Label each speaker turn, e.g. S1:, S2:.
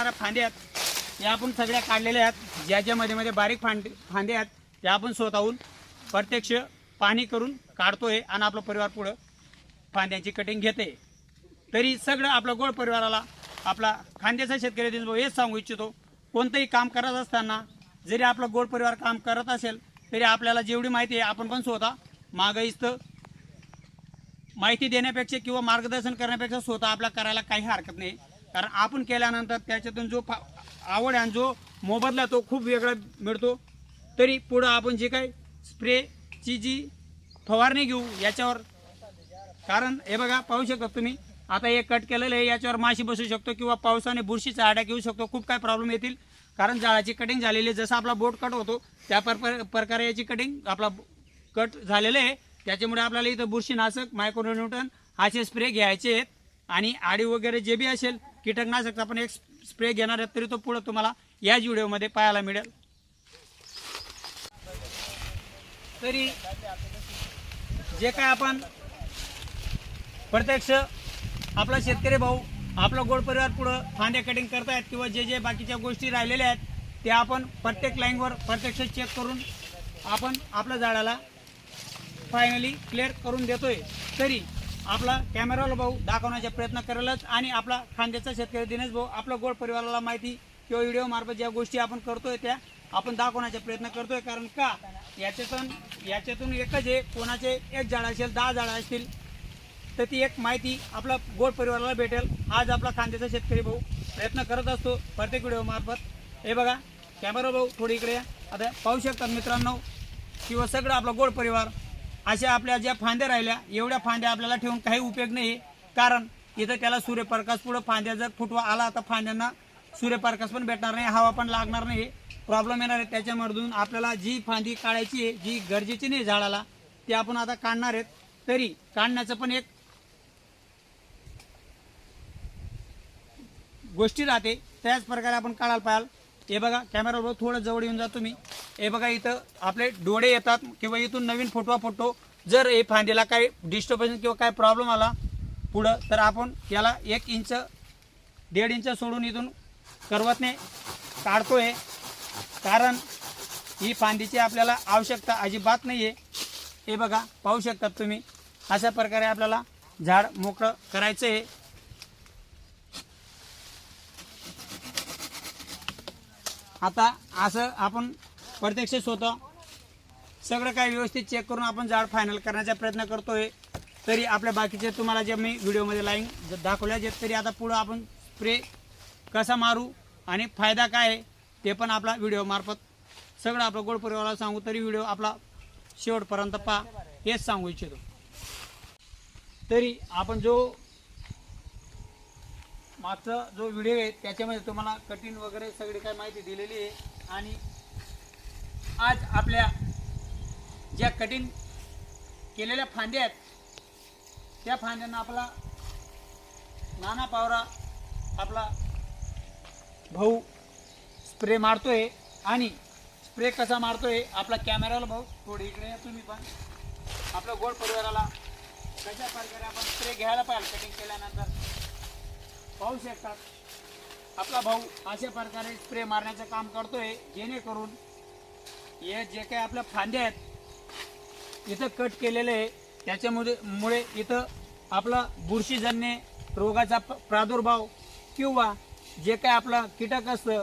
S1: असणाऱ्या फांद्या आहेत. या आपण सगळ्या काढलेल्या आहेत. ज्या ज्या मध्ये मध्ये बारीक फांद फांदे आहेत त्या आपण स्वतःहून प्रत्यक्ष पाणी करून काढतोय आणि आपला परिवार पुढं फांद्यांची कटिंग घेते तरी सगळं आपलं गोड परिवाराला आपला खांद्याचा शेतकरी दिनभाऊ हेच सांगू इच्छितो कोणतंही काम करत असताना जरी आपलं गोड परिवार काम करत असेल तरी आपल्याला जेवढी माहिती आहे आपण पण स्वतः मागाईस्त माहिती देण्यापेक्षा किंवा मार्गदर्शन करण्यापेक्षा स्वतः आपल्या करायला काही हरकत नाही. कारण आपण केल्यानंतर त्याच्यातून जो आवड आहे आणि जो मोबदला तो खूप वेगळा मिळतो. तरी पुढं आपण जे काही स्प्रेची जी फवारणी घेऊ याच्यावर कारण हे बघा पाहू शकता तुम्ही आता हे कट केलेलं आहे याच्यावर माशी बसू शकतो किंवा पावसाने बुरशीचा आडा घेऊ शकतो खूप काय प्रॉब्लेम येतील. कारण जाळाची कटिंग झालेली आहे. जसं आपला बोट कट होतो त्या पर प्रकारे याची कटिंग आपला कट झालेलं आहे. त्याच्यामुळे आपल्याला इथं बुरशीनाशक मायक्रोन्यूटन असे स्प्रे घ्यायचे आहेत. आणि आडी वगैरे जे बी असेल कीटकनाशक आपण एक स्प्रे घेणार आहेत तरी तो पुढं तुम्हाला याच व्हिडिओमध्ये पाहायला मिळेल. तरी जे काय आपण प्रत्यक्ष आपला शेतकरी भाऊ आपला गोड परिवार पुढं फांद्या कटिंग करतायत किंवा जे जे बाकीच्या गोष्टी राहिलेल्या आहेत ते आपण प्रत्येक लाईनवर प्रत्यक्ष चेक करून आपण आपल्या झाडाला फायनली क्लिअर करून देतोय. तरी आपला कॅमेराला भाऊ दाखवण्याचा प्रयत्न करेलच आणि आपला खांद्याचा शेतकरी दिनेश भाऊ आपल्या गोड परिवाराला माहिती किंवा व्हिडिओ मार्फत ज्या गोष्टी आपण करतोय त्या आपण दाखवण्याचा प्रयत्न करतोय. कारण का? याच्यातून याच्यातून एकच आहे कोणाचे एक झाड असेल दहा झाडं असतील तर ती एक माहिती आपला गोड परिवाराला भेटेल. आज आपला खांद्याचा शेतकरी भाऊ प्रयत्न करत असतो प्रत्येक व्हिडिओ मार्फत. हे बघा कॅमेरा भाऊ थोडी इकडे आता पाहू शकतात मित्रांनो किंवा सगळं आपला गोड परिवार अशा आपल्या ज्या फांद्या राहिल्या एवढ्या फांद्या आपल्याला ठेवून काही उपयोग नाही. कारण इथं त्याला सूर्यप्रकाश पुढं फांद्या जर फुटवा आला तर फांद्यांना सूर्यप्रकाश पण भेटणार नाही हवा पण लागणार नाही. प्रॉब्लेम येणार आहे. त्याच्यामधून आपल्याला जी फांदी काढायची आहे जी गरजेची नाही झाडाला ती आपण आता काढणार आहेत. तरी काढण्याचं पण एक गोष्टी राहते. त्याच प्रकारे आपण काढायला पाहाल. हे बघा कॅमेरावर थोडं जवळ येऊन जा तुम्ही. हे बघा इथं आपले डोळे येतात किंवा इथून नवीन फोटो फोटो जर हे फांदीला काही डिस्टर्बन्स किंवा काही प्रॉब्लेम आला पुढं तर आपण याला एक इंच दीड इंच सोडून इथून करवतने काढतोय. कारण ही फांदीची आपल्याला आवश्यकता अजिबात नाही आहे हे बघा पाहू शकतात तुम्ही. अशा प्रकारे आपल्याला झाड मोकळं करायचं आहे आता असं आपण प्रत्यक्ष स्वतः सगळं काही व्यवस्थित चेक करून आपण झाड फायनल करण्याचा प्रयत्न करतोय. तरी आपल्या बाकीचे तुम्हाला जे मी व्हिडिओमध्ये लाईन दाखवल्या जे तरी आता पुढं आपण स्प्रे कसा मारू आणि फायदा काय आहे ते पण आपला व्हिडिओ मार्फत सगळं आपलं गोड परिवाराला सांगू. तरी व्हिडिओ आपला शेवटपर्यंत पहा हेच सांगू इच्छितो. तरी आपण जो मागचा जो व्हिडिओ आहे त्याच्यामध्ये तुम्हाला कठीण वगैरे सगळी काय माहिती दिलेली आहे. आणि आज आपल्या ज्या कटिंग केलेल्या फांद्या आहेत त्या फांद्यांना आपला नाना पावरा आपला भाऊ स्प्रे मारतोय आणि स्प्रे कसा मारतोय आपला कॅमेराला भाऊ थोडी इकडे या तुम्ही पण. आपल्या गोड परिवाराला कशा प्रकारे आपण स्प्रे घ्यायला पाहिजे कटिंग केल्यानंतर. पाहू शकतात आपला भाऊ अशा प्रकारे स्प्रे मारण्याचं काम करतोय जेणेकरून हे जे काही आपल्या फांद्या आहेत इथं कट केलेलं आहे त्याच्यामुळे मुळे इथं आपला बुरशीजन्य रोगाचा प- प्रादुर्भाव किंवा जे काय आपलं कीटक असतं